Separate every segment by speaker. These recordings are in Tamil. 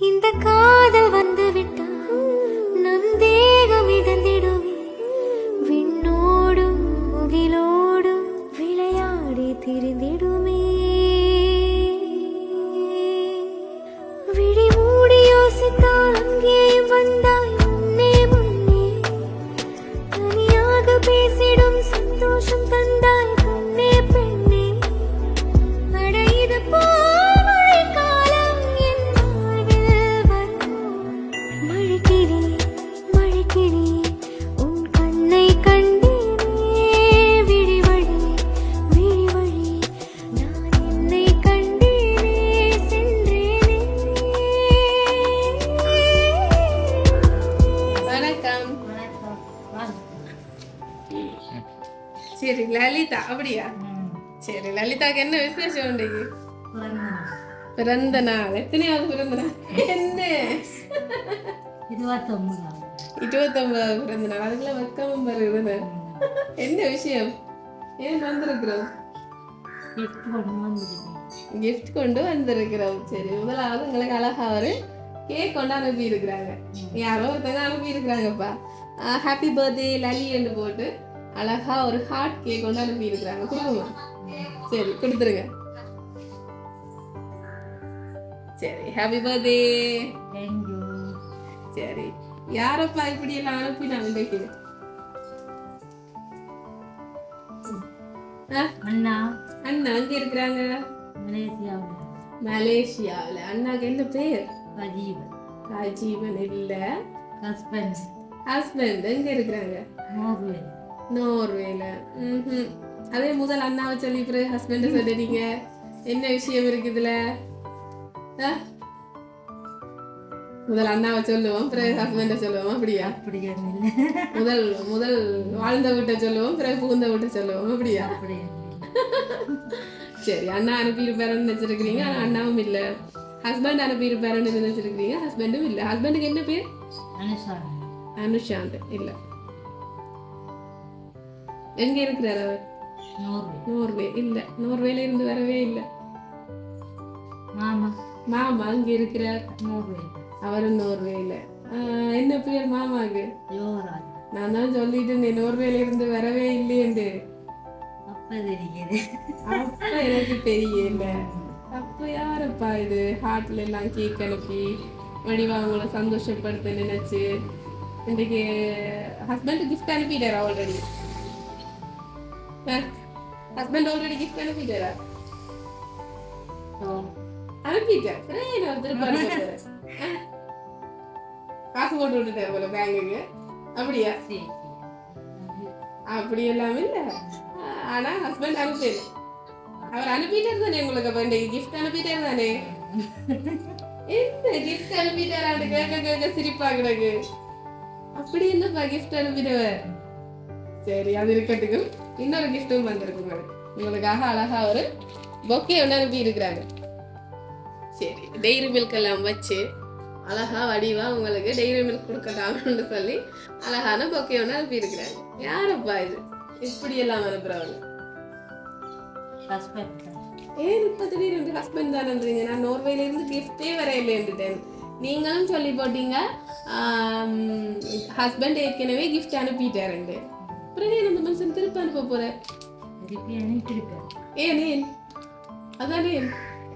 Speaker 1: இந்த காதல் வந்து
Speaker 2: சரி லலிதா அப்படியா சரி லலிதாக்கு என்ன விசேஷம் உண்டு பிறந்த நாள் எத்தனையாவது பிறந்த நாள் என்ன
Speaker 3: இருபத்தொன்பதாம்
Speaker 2: இருபத்தொன்பதாவது பிறந்த நாள் அதுக்குள்ள வெக்கமும் வருதுன்னு என்ன விஷயம்? ஏன் வந்திருக்கிறோம்? கிஃப்ட் கொண்டு வந்திருக்கிறோம். சரி முதலாவது உங்களுக்கு அழகா ஒரு கேக் கொண்டு அனுப்பி இருக்கிறாங்க யாரோ ஒருத்தங்க அனுப்பி இருக்கிறாங்கப்பா ஹாப்பி பர்த்டே லலி என்று போட்டு அழகா ஒரு ஹார்ட் கேக் கொண்டு அனுப்பி இருக்கிறாங்க கொடுக்குமா சரி கொடுத்துருங்க. சரி ஹாப்பி பர்த்டே
Speaker 3: தேங்க்யூ
Speaker 2: சரி. யாரப்பா இப்படி எல்லாம் அனுப்பினாங்க இன்றைக்கு ஆ,
Speaker 3: அண்ணா.
Speaker 2: அண்ணா அங்க இருக்கிறாங்க?
Speaker 3: மலேசியாவில்.
Speaker 2: மலேசியாவில். அண்ணாக்கு என்ன பேர்?
Speaker 3: அஜீவன்
Speaker 2: ராஜீவன் இல்ல.
Speaker 3: ஹஸ்பண்ட்.
Speaker 2: ஹஸ்பண்ட் எங்க இருக்கிறாங்க?
Speaker 3: நோர்வே
Speaker 2: நோர்வேல. அதே முதல் அண்ணாவை சொல்லி பிறகு ஹஸ்பண்ட் சொல்லிட்டீங்க. என்ன விஷயம் இருக்குதுல? முதல் அண்ணாவை சொல்லுவோம் பிறகு ஹஸ்பண்ட சொல்லுவோம் அப்படியா?
Speaker 3: அப்படி ஒன்றும் இல்லை.
Speaker 2: முதல் முதல் வாழ்ந்த வீட்டை சொல்லுவோம் பிறகு புகுந்த வீட்டை சொல்லுவோம் அப்படியா? சரி அண்ணா அனுப்பியிருப்பாருன்னு நினைச்சிருக்கிறீங்க ஆனா அண்ணாவும் இல்ல. ஹஸ்பண்ட் அனுப்பியிருப்பாருன்னு நினைச்சிருக்கிறீங்க ஹஸ்பண்டும் இல்ல. ஹஸ்பண்டுக்கு என்ன பேர்? அனுஷாந்த் இல்ல. எங்க இருக்கிறார் அவர்?
Speaker 3: நோர்வே.
Speaker 2: இல்ல. நோர்வேல இருந்து வரவே இல்ல.
Speaker 3: மாமா.
Speaker 2: மாமா அங்க இருக்கிறார்?
Speaker 3: நோர்வே.
Speaker 2: அவரும் நோர்வேல என்ன பேர் மாமாக்கு? நான் தான் சொல்லிட்டு இருந்தேன் நோர்வேல இருந்து வரவே இல்லையேண்டு.
Speaker 3: அப்போ
Speaker 2: எனக்கு தெரியல. அப்ப யாரப்பா இது? ஹார்ட்ல எல்லாம் கேக் அனுப்பி வடிவா அவங்கள சந்தோஷப்படுத்த நினைச்சு இன்னைக்கு ஹஸ்பண்ட் கிஃப்ட் அனுப்பிட்டாரா ஆல்ரெடி ஹஸ்பண்ட் ஆல்ரெடி கிஃப்ட் அனுப்பிட்டாரா? அனுப்பிட்டேன் சரி போட்டு விட்டுட்டேன் போல பேங்குக்கு. அப்படியா? அப்படி எல்லாம் இல்ல. ஆனா ஹஸ்பண்ட் அனுப்பிடு அவர் அனுப்பிட்டாரு தானே உங்களுக்கு அப்ப? கிஃப்ட் அனுப்பிட்டாரு தானே? என்ன கிஃப்ட் அனுப்பிட்டாரு? கேட்க கேட்க சிரிப்பா கிடக்கு. அப்படி என்னப்பா கிஃப்ட் அனுப்பிடுவ சரி அது இருக்கட்டுக்கும் இன்னொரு கிஃப்ட்டும் வந்திருக்கு உங்களுக்கு உங்களுக்காக அழகா ஒரு பொக்கே ஒன்று அனுப்பி இருக்கிறாங்க சரி டெய்ரி மில்க் எல்லாம் வச்சு அழகா வடிவா உங்களுக்கு டெய்ரி மில்க் கொடுக்கட்டாம்னு சொல்லி அழகான பொக்கே ஒன்று அனுப்பி இருக்கிறாங்க யாரப்பா இது? இப்படி எல்லாம் அனுப்புறவங்க ஏன் இப்ப திடீர்னு ஹஸ்பண்ட் தானேன்றீங்க நான் நோர்வேல இருந்து கிஃப்டே வரையிலேன்னுட்டேன் நீங்களும் சொல்லி போட்டீங்க. ஹஸ்பண்ட் ஏற்கனவே கிஃப்ட் அனுப்பிட்டாருண்டு ஏன் அந்த மனுஷன் திருப்பி அனுப்ப போற?
Speaker 3: திருப்பி அனுப்பியிருப்பேன்
Speaker 2: ஏன் ஏன்? அதானே?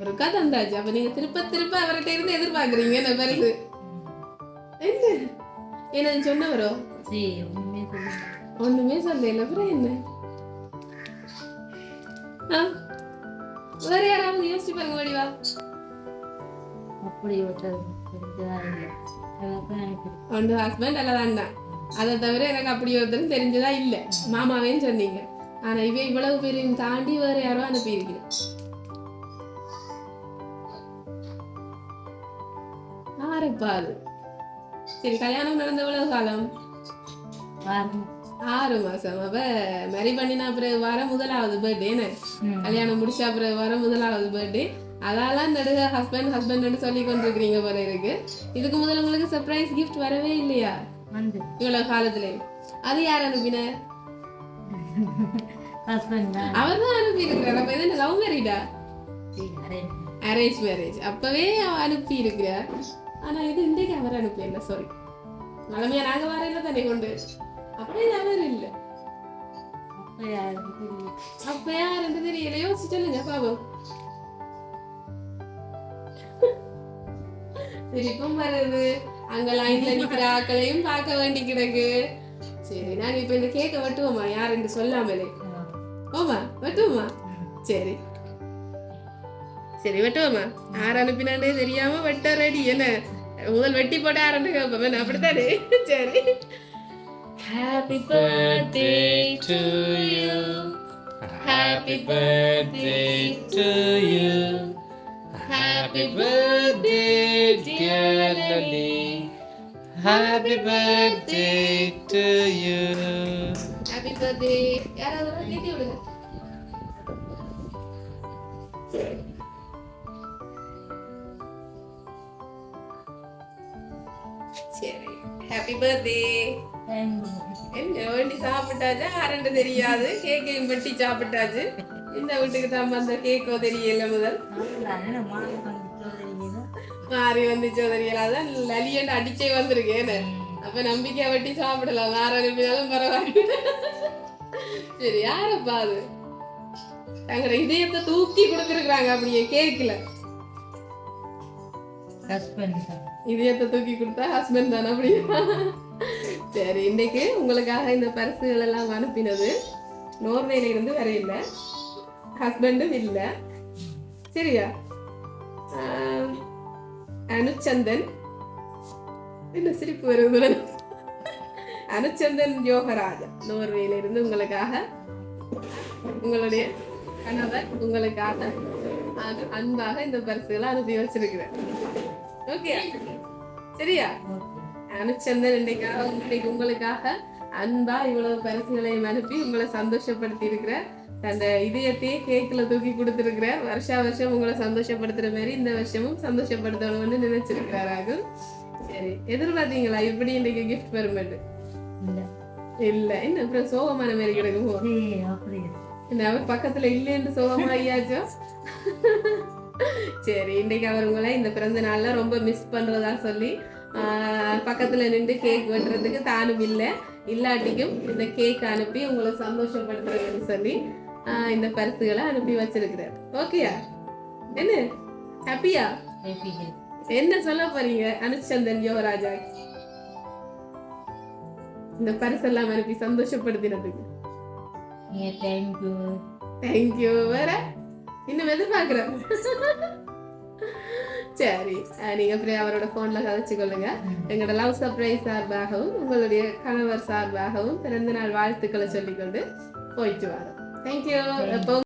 Speaker 2: ஒரு கதை இருந்தாச்சு அப்ப நீங்க திருப்ப திருப்ப அவர்கிட்ட இருந்து எதிர்பார்க்குறீங்க என்ன பெருசு என்ன? என்ன சொன்னவரோ ஒண்ணுமே சொல்லல. அப்புறம் என்ன? வேற யாராவது யோசிச்சு பாருங்க வடிவா
Speaker 3: அப்படி
Speaker 2: உங்க ஹஸ்பண்ட் அல்ல வேண்டாம் அதை தவிர எனக்கு அப்படி ஒருத்தரும் தெரிஞ்சதா இல்ல. மாமாவேன்னு சொன்னீங்க. ஆனா இவ இவ்வளவு பேரையும் தாண்டி வேற யாரோ அனுப்பியிருக்கிறேன் ஆறுப்பா அது சரி கல்யாணம் நடந்த எவ்வளவு காலம்? ஆறு. மாசம். அப்ப மேரி பண்ணினா அப்புறம் வர முதலாவது பர்த்டே என்ன. கல்யாணம் முடிச்ச அப்புறம் வர முதலாவது பர்த்டே அதாலாம் நடுக ஹஸ்பண்ட் ஹஸ்பண்ட் சொல்லி கொண்டிருக்கிறீங்க போல இருக்கு. இதுக்கு முதல்ல உங்களுக்கு சர்ப்ரைஸ் gift வரவே இல்லையா? இவ்வளவு காலத்துல. அது யார் அனுப்பின?
Speaker 3: ஹஸ்பண்ட் தான்.
Speaker 2: அவர் தான் அனுப்பி இருக்கிறார் அப்ப இது லவ்
Speaker 3: arrange.
Speaker 2: அரேஞ்ச் மேரேஜ் அப்பவே அனுப்பி இருக்கிறார் ஆனா இது இன்றைக்கு அவர் அனுப்பல சாரி நிலைமையா நாங்க வர இல்லை தானே கொண்டு? அப்படியே அவர் இல்லை.
Speaker 3: அப்ப
Speaker 2: அப்ப யாருன்னு தெரியல. யோசிச்சு சொல்லுங்க பாவம் சிரிப்பும் வருது. அங்க லைன்ல நிக்கிற ஆக்களையும் பார்க்க வேண்டி கிடக்கு. சரி நான் இப்ப இந்த கேக்க வெட்டுவோமா? யாருன்னு சொல்லாமலே. ஓமா வெட்டுவோமா? சரி. சரி வெட்டுவோமா யார் அனுப்பினாண்டே தெரியாம வெட்ட ரெடி என்ன முதல் வெட்டி போட்டு ஆரம்பிக்க கேட்போம் அப்படித்தானே சரி happy
Speaker 4: birthday to you. Happy birthday to you. Happy birthday, dear Lily. Happy birthday to you.
Speaker 2: Happy birthday யாராவது கேட்டி விடுங்க சரி ஹாப்பி பர்த்டே என்ன வேண்டி சாப்பிட்டாச்சு? ஆரண்டு தெரியாது. கேக்கையும் வெட்டி சாப்பிட்டாச்சு. இந்த வீட்டுக்கு தான் வந்த கேக்கோ தெரியல முதல். மாறி வந்துச்சோ தெரியல. அதான் லலியண்டு அடிச்சே வந்திருக்கேன் அப்ப நம்பிக்கையா வெட்டி சாப்பிடலாம். வேற அனுப்பினாலும் பரவாயில்ல. சரி யாரப்பா அது? தங்கள இதயத்தை தூக்கி கொடுத்துருக்காங்க அப்படியே கேக்கல இதயத்தை தூக்கி கொடுத்தா ஹஸ்பண்ட் தானே அப்படியா சரி இன்னைக்கு உங்களுக்காக இந்த பரிசுகள் எல்லாம் அனுப்பினது நோர்வேல இருந்து வர இல்லை. ஹஸ்பண்டும் இல்லை. சரியா? அனுச்சந்தன். என்ன சிரிப்பு வருது அனுச்சந்தன் யோகராஜன். நோர்வேல இருந்து உங்களுக்காக உங்களுடைய கணவர் உங்களுக்காக அன்பாக இந்த பரிசுகளை அனுப்பி வச்சிருக்கிறேன். ஓகே சரியா? அனுச்சந்தன் இன்னைக்காக இன்னைக்கு உங்களுக்காக அன்பா இவ்வளவு பரிசுகளையும் அனுப்பி உங்களை சந்தோஷப்படுத்தி இருக்கிற அந்த இதயத்தையே கேக்கில் தூக்கி கொடுத்துருக்கிற வருஷா வருஷம் உங்களை சந்தோஷப்படுத்துற மாதிரி இந்த வருஷமும் சந்தோஷப்படுத்தணும்னு நினைச்சிருக்கிறார் ராகுல். சரி எதிர்பார்த்தீங்களா? இப்படி இன்னைக்கு கிஃப்ட் பெருமெண்ட் இல்ல. என்ன அப்புறம் சோகமான மாதிரி கிடக்கும்? அவர் பக்கத்துல இல்லைன்னு சோகமா ஐயாச்சோ சரி இன்னைக்கு அவர் உங்களை இந்த பிறந்த நாள்ல ரொம்ப மிஸ் பண்றதா சொல்லி பக்கத்துல நின்று கேக் வெட்டுறதுக்கு தானும் இல்லை இல்லாட்டிக்கும் இந்த கேக் அனுப்பி உங்களை சந்தோஷப்படுத்துறதுன்னு சொல்லி இந்த பரிசுகளை அனுப்பி வச்சிருக்கிறார். ஓகேயா என்ன? ஹாப்பியா என்ன சொல்ல போறீங்க அனுச்சந்தன் யுவராஜா இந்த பரிசெல்லாம் அனுப்பி சந்தோஷப்படுத்தினதுக்கு.
Speaker 3: தேங்க்யூ
Speaker 2: தேங்க்யூ வேற? இன்னும் எதிர்பார்க்கிறேன் சரி நீங்க அப்புறம் அவரோட போன்ல கதைச்சு கொள்ளுங்க எங்களோட லவ் சர்ப்ரைஸ் சார்பாகவும் உங்களுடைய கணவர் சார்பாகவும் பிறந்த நாள் வாழ்த்துக்களை சொல்லிக்கொண்டு போயிட்டு வரோம். தேங்க்யூ எப்பவும்